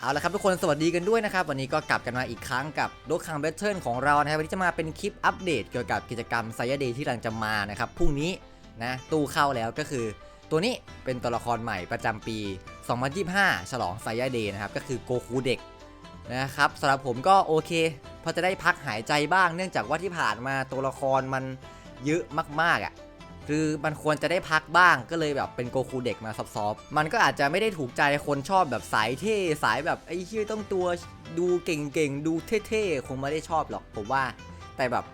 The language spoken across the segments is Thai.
เอาละครับทุกคนสวัสดีกันด้วยนะครับ วันนี้ก็กลับกันมาอีกครั้งกับโดคังเบทเทิลของเรานะครับวันนี้จะมาเป็นคลิปอัปเดตเกี่ยวกับกิจกรรมไซยเดย์ที่กำลังจะมานะครับพรุ่งนี้นะตู้เข้าแล้วก็คือ ตัวนี้เป็นตัวละครใหม่ประจำปี 2025 ฉลองไซยเดย์นะครับก็คือโกคูเด็กนะครับสำหรับผมก็โอเค พอจะได้พักหายใจบ้างเนื่องจากว่าที่ผ่านมาตัวละครมันเยอะมากๆอะ คือมันควรจะได้พักบ้างก็เลยแบบเป็นโกคูเด็กมาซอฟๆมันก็อาจจะไม่ได้ถูกใจคนชอบแบบสายเท่สายแบบไอ้ชื่อต้องตัวดูเก่งๆ ดูเท่ๆ คงไม่ได้ชอบหรอกผมว่า แต่แบบ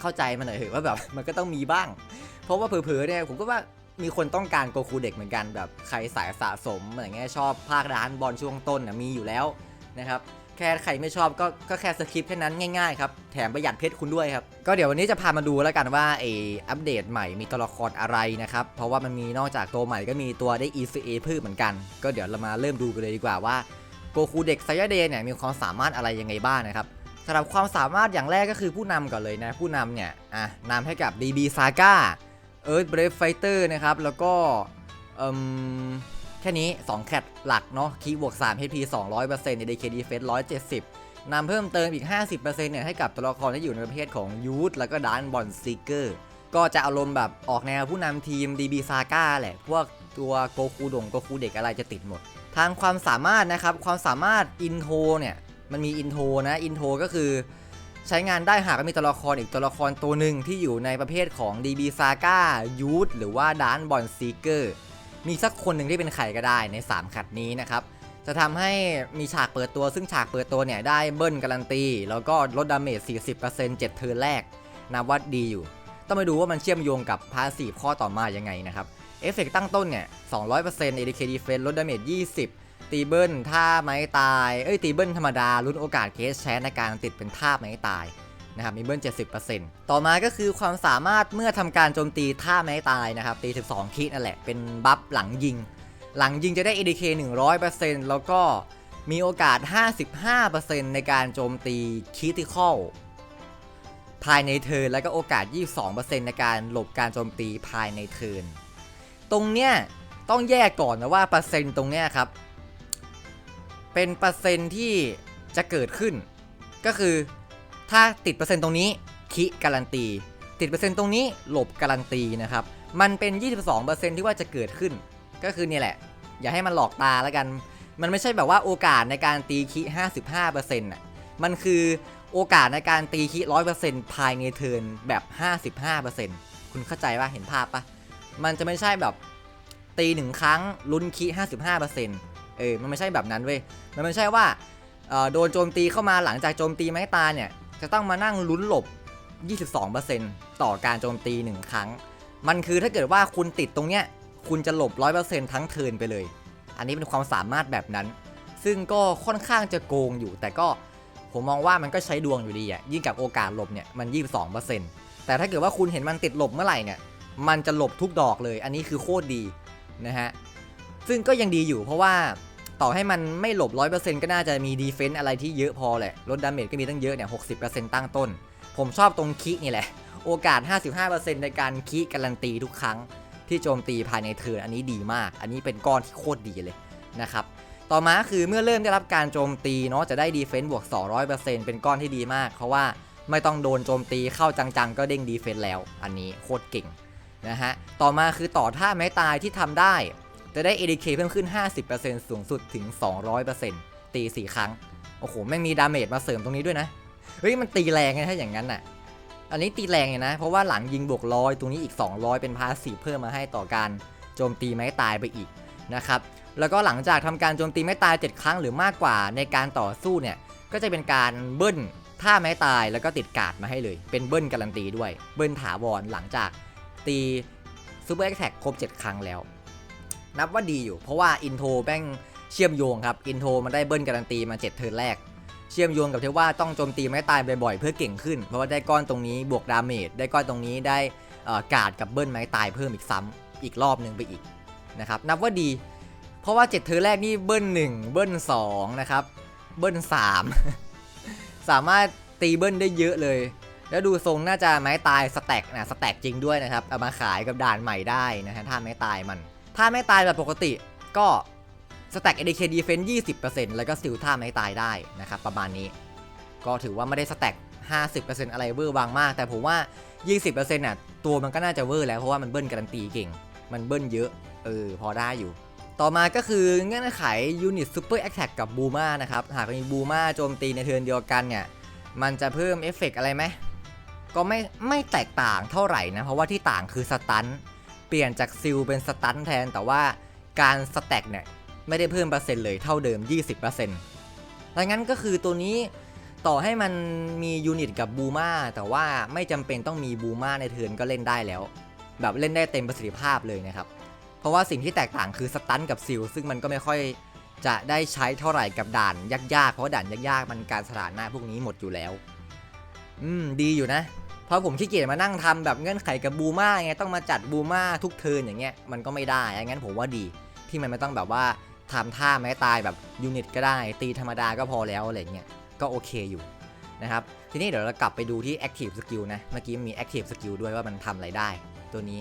เข้าใจมันหน่อยเถอะว่าแบบมันก็ต้องมีบ้าง เพราะว่าเผลอๆเนี่ยผมก็ว่ามีคนต้องการโกคูเด็กเหมือนกันแบบใครสายสะสมอะไรเงี้ยชอบภาคร้านบอลช่วงต้นนะมีอยู่แล้วนะครับ แค่ใครไม่ชอบก็ก็แค่สคริปต์แค่นั้นง่ายๆครับแถมประหยัดเพชรคุณด้วยครับ ก็เดี๋ยววันนี้จะพามาดูแล้วกันว่าไออัปเดตใหม่มีตัวละครอะไรนะครับ เพราะว่ามันมีนอกจากตัวใหม่ก็มีตัวได้ ECA เพิ่มเหมือนกัน ก็เดี๋ยวเรามาเริ่มดูกันเลยดีกว่าว่าโกคูเด็กไซยาเดย์เนี่ยมีความสามารถอะไรยังไงบ้างนะครับสำหรับความสามารถอย่างแรกก็คือผู้นำก่อนเลยนะผู้นำเนี่ยอะนำให้กับ DB Saga Earth Brave Fighter นะครับแล้วก็เอ่ม แค่นี้ 2 แคทหลักเนาะคีบวก3 HP 200% ADK Defense 170นำเพิ่มเติมอีก 50%เนี่ยให้กับตัวละครที่อยู่ในประเภทของยูทแล้วก็ดานบอลซีเกอร์ก็จะอารมณ์แบบออกแนวผู้นำทีม DB Saga แหละ พวกตัวโกคูดงโกคูเด็กอะไรจะติดหมด ทางความสามารถนะครับ ความสามารถอินโทเนี่ย มันมีอินโทนะ อินโทก็คือใช้งานได้หากมีตัวละครอีกตัวละครตัวหนึ่งที่อยู่ในประเภทของ DB Saga Youth หรือว่าดานบอลซีเกอร์ มีสักคนหนึ่งที่เป็นไข่ก็ได้ใน 3 ขัดนี้นะครับจะทำให้มีฉากเปิดตัวซึ่งฉากเปิดตัวเนี่ยได้เบิ้ลการันตี แล้วก็ลดดาเมจ 40% 7 เทิร์นแรกนับว่าดีอยู่ ต้องไปดูว่ามันเชื่อมโยงกับพาสีข้อต่อมายังไงนะครับ เอฟเฟกต์ตั้งต้นเนี่ย 200% ADK Defense ลดดาเมจ 20 ตีเบิ้ลท่าไม้ตาย เอ้ยตีเบิ้ลธรรมดาลุ้นโอกาสเคสแชนในการติดเป็นท่าไม้ตาย นะครับมีเบิ้ล70%ต่อมาก็คือความสามารถเมื่อทำการโจมตีท่าไม้ตายนะครับตี 12 คิดนั่นแหละเป็นบัฟหลังยิง หลังยิงจะได้ ADK 100%แล้วก็มีโอกาส 55%ในการโจมตีคิติคอลภายในเทิร์นแล้วก็โอกาส 22%ในการหลบการโจมตีภายในเทิร์นตรงเนี้ยต้องแยกก่อนนะว่าเปอร์เซ็นต์ตรงเนี้ยครับ เป็นเปอร์เซ็นต์ที่จะเกิดขึ้น ก็คือ ถ้าติดเปอร์เซ็นต์ตรงนี้คิการันตี ติดเปอร์เซ็นต์ตรงนี้หลบการันตีนะครับ มันเป็น 22%ที่ว่าจะเกิดขึ้น ก็คือเนี่ยแหละ อย่าให้มันหลอกตาแล้วกัน มันไม่ใช่แบบว่าโอกาสในการตีคิ55%น่ะ มันคือโอกาสในการตีคิ100%ภายในเทิร์นแบบ 55%คุณเข้าใจว่าเห็นภาพปะมันจะไม่ใช่แบบตีหนึ่งครั้งลุ้นคิ55%เออ มันไม่ใช่แบบนั้นเว้ย มันไม่ใช่ว่าโดนโจมตีเข้ามาหลังจากโจมตีไม้ตาเนี่ย จะต้องมานั่งลุ้นหลบ 22%ต่อการโจมตี 1 ครั้ง มันคือถ้าเกิดว่าคุณติดตรงเนี้ย คุณจะหลบ 100%ทั้งเทินไปเลย อันนี้เป็นความสามารถแบบนั้น ซึ่งก็ค่อนข้างจะโกงอยู่ แต่ก็ผมมองว่ามันก็ใช้ดวงอยู่ดีอะยิ่งกับโอกาสหลบเนี่ยมัน 22%แต่ถ้าเกิดว่าคุณเห็นมันติดหลบเมื่อไหร่เนี่ย มันจะหลบทุกดอกเลย อันนี้คือโคตรดีนะฮะ ซึ่งก็ยังดีอยู่เพราะว่า ต่อให้มันไม่หลบ 100%ก็น่าจะมีดีเฟนต์อะไรที่เยอะพอแหละลดดาเมจก็มีตั้งเยอะเนี่ย60%ตั้งต้น ผมชอบตรงคินี่แหละ โอกาส 55%ในการคิการันตีทุกครั้ง ที่โจมตีภายในเทิร์นอันนี้ดีมาก อันนี้เป็นก้อนที่โคตรดีเลยนะครับต่อมาคือเมื่อเริ่มได้รับการโจมตีเนาะจะได้ดีเฟนต์บวก 200%เป็นก้อนที่ดีมาก เพราะว่าไม่ต้องโดนโจมตีเข้าจังๆ ก็เด้งดีเฟนต์แล้ว อันนี้โคตรเก่งนะฮะต่อมาคือต่อท่าไม้ตายที่ทำได้ จะได้ ADK เพิ่มขึ้น 50%สูงสุดถึง 200%ตี 4 ครั้ง โอ้โห แม่งมีดาเมจมาเสริมตรงนี้ด้วยนะ เฮ้ย มันตีแรงไงถ้าอย่างนั้นน่ะ อันนี้ตีแรงเลยนะ เพราะว่าหลังยิงบวกร้อยตรงนี้อีก 200 เป็นพาสีเพิ่มมาให้ต่อการโจมตีไม้ตายไปอีกนะครับ แล้วก็หลังจากทำการโจมตีไม้ตาย 7 ครั้งหรือมากกว่าในการต่อสู้เนี่ย ก็จะเป็นการเบิ้ลท่าไม้ตายแล้วก็ติดกาดมาให้เลย เป็นเบิ้ลการันตีด้วย เบิ้ลถาวรหลังจากตีซูเปอร์แอคแท็กครบ 7 ครั้งแล้ว นับว่าดีอยู่ เพราะว่าอินโทรแม่งเชื่อมโยงครับ อินโทรมันได้เบิ้ลการันตีมา 7 เทิร์นแรก เชื่อมโยงกับที่ว่าต้องโจมตีไม้ตายบ่อยๆเพื่อเก่งขึ้น เพราะว่าได้ก้อนตรงนี้บวกดาเมจได้ก้อนตรงนี้ได้อ่อการ์ดกับเบิ้ลไม้ตายเพิ่มอีกซ้ำอีกรอบหนึ่งไปอีกนะครับนับว่าดี เพราะว่า 7 เทิร์นแรกนี่เบิ้ล1 เบิ้ล2นะครับเบิ้ล3 สามารถตีเบิ้ลได้เยอะเลย แล้วดูทรงน่าจะไม้ตายสแต็กนะสแต็กจริงด้วยนะครับเอามาขายกับด่านใหม่ได้นะฮะถ้าไม้ตายมัน ถ้าไม่ตายแบบปกติก็สแต็ก ADK Defense 20%แล้วก็ซิลท่าไม้ตายได้นะครับประมาณนี้ ก็ถือว่าไม่ได้สแต็ก50%อะไรเวอร์วางมาก แต่ผมว่า20%น่ะตัวมันก็น่าจะเวอร์แล้วเพราะว่ามันเบิ้ลการันตีเก่ง มันเบิ้ลเยอะเออพอได้อยู่ต่อมาก็คือเงื่อนไขยูนิตซูเปอร์แอคแท็กกับบูมานะครับ หากมีบูมาโจมตีในเทิร์นเดียวกันเนี่ย มันจะเพิ่มเอฟเฟกต์อะไรไหม ก็ไม่ไม่แตกต่างเท่าไหร่นะ เพราะว่าที่ต่างคือสตัน เปลี่ยนจากซิลเป็นสตันแทน แต่ว่าการสแต็กเนี่ยไม่ได้เพิ่มเปอร์เซ็นต์เลยเท่าเดิม 20%ดังนั้นก็คือตัวนี้ต่อให้มันมียูนิตกับบูมาแต่ว่าไม่จำเป็นต้องมีบูมาในเทิร์นก็เล่นได้แล้ว แบบเล่นได้เต็มประสิทธิภาพเลยนะครับ เพราะว่าสิ่งที่แตกต่างคือสตันกับซิลซึ่งมันก็ไม่ค่อยจะได้ใช้เท่าไหร่กับด่านยากๆ เพราะด่านยากๆ มันการสถานะพวกนี้หมดอยู่แล้ว อืม ดีอยู่นะ เพราะผมขี้เกียจมานั่งทำแบบเงื่อนไขกับบูมาไงต้องมาจัดบูมาทุกเทินอย่างเงี้ยมันก็ไม่ได้งั้นผมว่าดีที่มันไม่ต้องแบบว่าทำท่าไม้ตายแบบยูนิตก็ได้ ตีธรรมดาก็พอแล้วอะไรเงี้ยก็โอเคอยู่นะครับทีนี้เดี๋ยวเรากลับไปดูที่ Active Skill นะ เมื่อกี้มี Active Skill ด้วยว่ามันทำอะไรได้ตัวนี้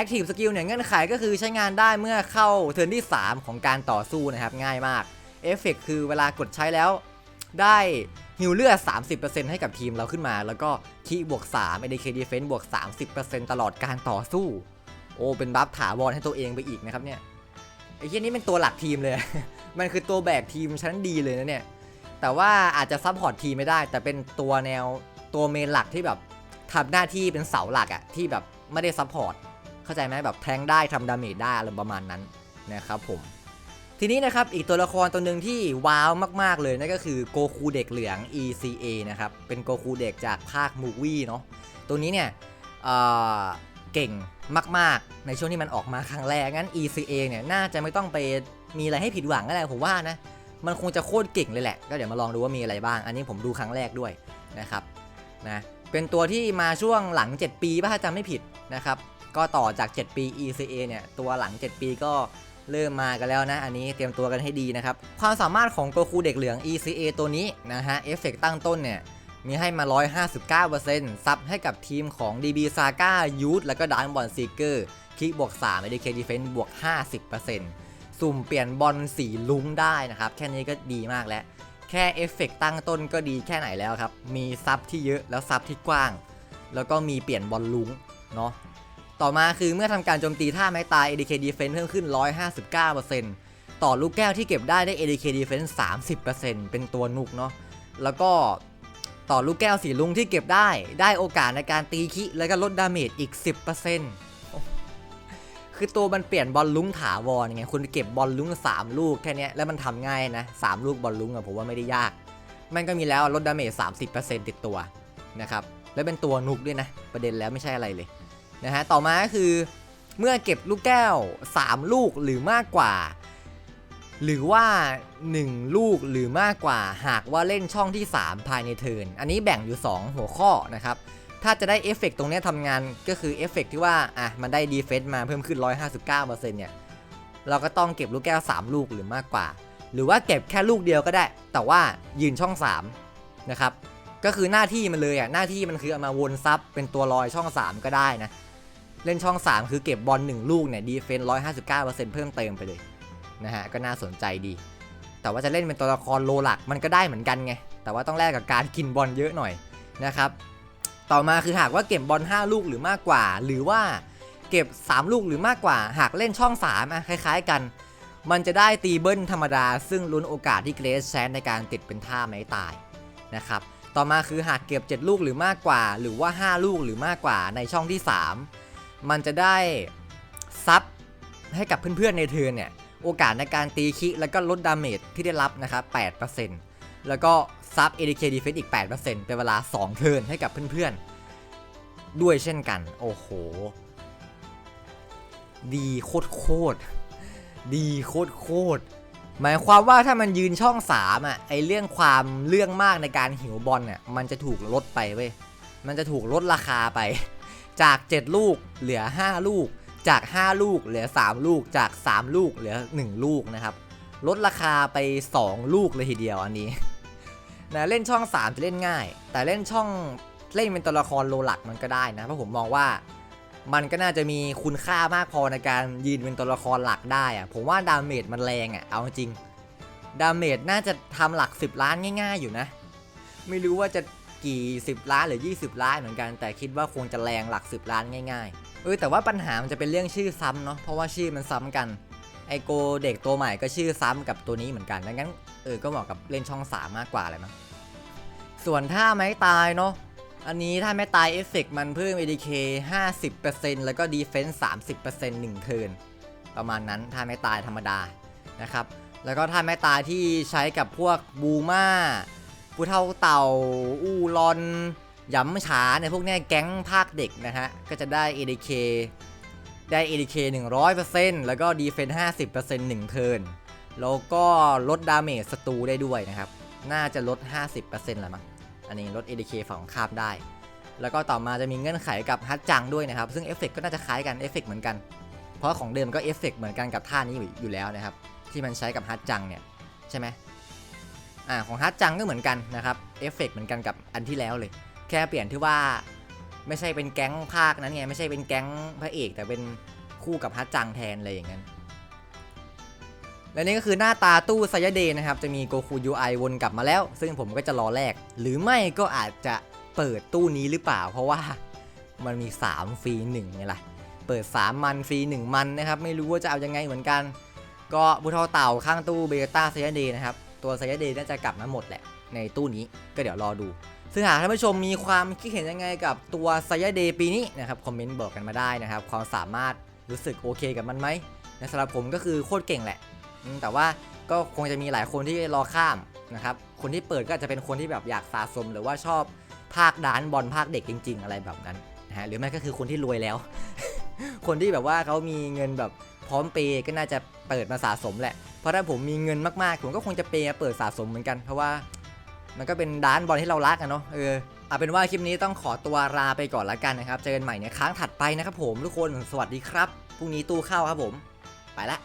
Active Skill เนี่ยเงื่อนไขก็คือใช้งานได้เมื่อเข้าเทิร์นที่ 3 ของการต่อสู้นะครับง่ายมากเอฟเฟกคือเวลากดใช้แล้วได้ ฮิวเลือด 30%ให้กับทีมเราขึ้นมา แล้วก็คีบวก3 ADK Defense บวก 30%ตลอดการต่อสู้ โอ้ เป็นบัฟถาวรให้ตัวเองไปอีกนะครับเนี่ย ไอ้เหี้ยนี่เป็นตัวหลักทีมเลย มันคือตัวแบกทีมชั้นดีเลยนะเนี่ย แต่ว่าอาจจะซัพพอร์ตทีมไม่ได้ แต่เป็นตัวแนวตัวเมนหลักที่แบบทำหน้าที่เป็นเสาหลักอะที่แบบไม่ได้ซัพพอร์ต เข้าใจไหมแบบแทงได้ทำดาเมจได้อะไรประมาณนั้นนะครับผม ทีนี้นะครับอีกตัวละครตัวหนึ่งที่ว้าวมาก ๆ เลยนั่นก็คือโกคูเด็กเหลือง ECA นะครับเป็นโกคูเด็กจากภาคมูวี่เนาะตัวนี้เนี่ยเเก่งมาก ๆ ในช่วงที่มันออกมาครั้งแรกงั้น ECA เนี่ยน่าจะไม่ต้องไปมีอะไรให้ผิดหวังอะไรผมว่านะมันคงจะโคตรเก่งเลยแหละ ก็เดี๋ยวมาลองดูว่ามีอะไรบ้าง อันนี้ผมดูครั้งแรกด้วยนะครับนะเป็นตัวที่มาช่วงหลัง 7 ปีป่ะถ้าจำไม่ผิดนะครับก็ต่อจาก 7 ปี ECA เนี่ยตัวหลัง 7 ปีก็ เริ่มมากันแล้วนะ อันนี้เตรียมตัวกันให้ดีนะครับ ความสามารถของโกคูเด็กเหลือง ECA ตัวนี้นะฮะเอฟเฟกตั้งต้นเนี่ยมีให้มา 159%ซับให้กับทีมของ DB Saga Youth แล้วก็ d a n b o l Seeker คลิกบวก3 ADK Defense บวก 50%สุ่มเปลี่ยนบอลสีลุ้งได้นะครับ แค่นี้ก็ดีมากแล้ว แค่เอฟเฟกตั้งต้นก็ดีแค่ไหนแล้วครับ มีซับที่เยอะแล้วซับที่กว้าง แล้วก็มีเปลี่ยนบอลลุ้งเนาะ ต่อมาคือเมื่อทำการโจมตีท่าไม้ตาย ADK Defense เพิ่มขึ้น 159%ต่อลูกแก้วที่เก็บได้ได้ ADK Defense 30%เป็นตัวนุกเนาะแล้วก็ต่อลูกแก้วสีลุงที่เก็บได้ได้โอกาสในการตีคิแล้วก็ลดดาเมจอีก 10%โอ้คือตัวมันเปลี่ยนบอลลุงถาวรไงคุณเก็บบอลลุง3 ลูกแค่นี้แล้วมันทำง่ายนะ 3 ลูกบอลลุงอะผมว่าไม่ได้ยาก มันก็มีแล้วลดดาเมจ30%ติดตัวนะครับแล้วเป็นตัวนุกด้วยนะ ประเด็นแล้วไม่ใช่อะไรเลย นะฮะต่อมาก็คือเมื่อเก็บลูกแก้ว 3 ลูกหรือมากกว่า หรือว่า 1 ลูกหรือมากกว่า หากว่าเล่นช่องที่ 3 ภายในเทิร์นอันนี้แบ่งอยู่ 2 หัวข้อนะครับ ถ้าจะได้เอฟเฟกต์ตรงนี้ทำงานก็คือเอฟเฟกต์ที่ว่าอะมันได้ดีเฟนต์มาเพิ่มขึ้น 159%เนี่ยเราก็ต้องเก็บลูกแก้ว 3 ลูกหรือมากกว่า หรือว่าเก็บแค่ลูกเดียวก็ได้ แต่ว่ายืนช่อง 3 นะครับ ก็คือหน้าที่มันเลยอะหน้าที่มันคือเอามาวนซับเป็นตัวลอยช่อง 3 ก็ได้นะ เล่นช่อง 3 คือเก็บบอล1ลูกเนี่ยดีเฟนต์159%เพิ่มเติมไปเลยนะฮะก็น่าสนใจดี แต่ว่าจะเล่นเป็นตัวละครโลหลักมันก็ได้เหมือนกันไง แต่ว่าต้องแลกกับการกินบอลเยอะหน่อยนะครับต่อมาคือหากว่าเก็บบอล5ลูกหรือมากกว่า หรือว่าเก็บ 3 ลูกหรือมากกว่า หากเล่นช่อง3อะคล้าย ๆ กัน มันจะได้ตีเบิ้ลธรรมดา ซึ่งลุ้นโอกาสที่เกรซแชนในการติดเป็นท่าไม้ตายนะครับต่อมาคือหากเก็บ 7 ลูกหรือมากกว่า หรือว่า 5 ลูกหรือมากกว่าในช่องที่ 3 มันจะได้ซับให้กับเพื่อนๆในเทิร์นเนี่ย โอกาสในการตีคิแล้วก็ลดดาเมจที่ได้รับนะครับ 8%แล้วก็ซับ ADK Defense อีก 8%เป็นเวลา 2 เทิร์นให้กับเพื่อนๆ ด้วยเช่นกัน โอ้โห ดีโคตรโคตรดีโคตรโคตรหมายความว่าถ้ามันยืนช่อง3อะไอเรื่องความเรื่องมากในการหิวบอลอะมันจะถูกลดไปเว้ยมันจะถูกลดราคาไป จาก 7 ลูกเหลือ 5 ลูก จาก 5 ลูกเหลือ 3 ลูก จาก 3 ลูกเหลือ 1 ลูกนะครับ ลดราคาไป 2 ลูกเลยทีเดียวอันนี้นะเล่นช่อง 3 จะเล่นง่าย แต่เล่นช่องเล่นเป็นตัวละครโลหลักมันก็ได้นะ เพราะผมมองว่ามันก็น่าจะมีคุณค่ามากพอในการยืนเป็นตัวละครหลักได้อะผมว่าดาเมจมันแรงอะเอาจริง ดาเมจน่าจะทำหลัก 10 ล้านง่าย ๆ อยู่นะ ไม่รู้ว่าจะ กี่10ล้านหรือ 20 ล้านเหมือนกัน แต่คิดว่าคงจะแรงหลัก 10 ล้านง่ายๆเออแต่ว่าปัญหามันจะเป็นเรื่องชื่อซ้ำเนาะเพราะว่าชื่อมันซ้ำกันไอโกเด็กตัวใหม่ก็ชื่อซ้ำกับตัวนี้เหมือนกันดังนั้นเออก็เหมาะกับเล่นช่อง3มากกว่าเลยมั้งส่วนถ้าไม้ตายเนาะอันนี้ถ้าไม่ตายเอฟเฟกมันเพิ่ม ADK 50%แล้วก็ Defense 30% 1เทิร์นประมาณนั้นถ้าไม่ตายธรรมดานะครับแล้วก็ถ้าไม่ตายที่ใช้กับพวกบูมา ผู้เท่าเต่าอูลอนยำฉาเนี่ยพวกนี้แก๊งภาคเด็กนะฮะ ก็จะได้ ADK ได้ ADK 100%แล้วก็ Defense 50% 1 เทิร์นแล้วก็ลดดาเมจศัตรูได้ด้วยนะครับ น่าจะลด 50%แหละมั้งอันนี้ลด ADK ฝั่งข้ามได้ แล้วก็ต่อมาจะมีเงื่อนไขกับฮัตจังด้วยนะครับ ซึ่งเอฟเฟกก็น่าจะคล้ายกันเอฟเฟกเหมือนกัน เพราะของเดิมก็เอฟเฟกเหมือนกันกับท่านี้อยู่แล้วนะครับ ที่มันใช้กับฮัตจังเนี่ยใช่ไหม อ่าของฮัตจังก็เหมือนกันนะครับเอฟเฟกเหมือนกันกับอันที่แล้วเลย แค่เปลี่ยนที่ว่าไม่ใช่เป็นแก๊งภาคนั้นไงไม่ใช่เป็นแก๊งพระเอก แต่เป็นคู่กับฮัตจังแทนอะไรอย่างนั้นและนี่ก็คือหน้าตาตู้ไซยาเดย์นะครับ จะมีโกคู UI วนกลับมาแล้ว ซึ่งผมก็จะรอแลกหรือไม่ก็อาจจะเปิดตู้นี้หรือเปล่า เพราะว่ามันมี 3 ฟรี1ไงล่ะ เปิด 3 มันฟรี 1 มันนะครับ ไม่รู้ว่าจะเอายังไงเหมือนกัน ก็บุทอเต่าข้างตู้เบต้าไซยาเดย์นะครับ ตัวไซยาเดย์น่าจะกลับมาหมดแหละ ในตู้นี้ก็เดี๋ยวรอดู ซึ่งหากท่านผู้ชมมีความคิดเห็นยังไงกับตัวไซยาเดย์ปีนี้นะครับคอมเมนต์บอกกันมาได้นะครับความสามารถรู้สึกโอเคกับมันไหมนะสำหรับผมก็คือโคตรเก่งแหละ แต่ว่าก็คงจะมีหลายคนที่รอข้ามนะครับคนที่เปิดก็อาจจะเป็นคนที่แบบอยากสะสมหรือว่าชอบภาคดานบอลภาคเด็กจริง ๆ อะไรแบบนั้นนะฮะหรือไม่ก็คือคนที่รวยแล้ว คนที่แบบว่าเขามีเงินแบบพร้อมเปย์ก็น่าจะเปิดมาสะสมแหละ เพราะถ้าผมมีเงินมากๆ ผมก็คงจะเปย์เปิดสะสมเหมือนกัน เพราะว่ามันก็เป็นดานบอลที่เรารักอะเนาะเออเอาเป็นว่าคลิปนี้ต้องขอตัวลาไปก่อนละกันนะครับ เจอกันใหม่ในครั้งถัดไปนะครับผมทุกคนสวัสดีครับพรุ่งนี้ตู้เข้าครับผม ไปละ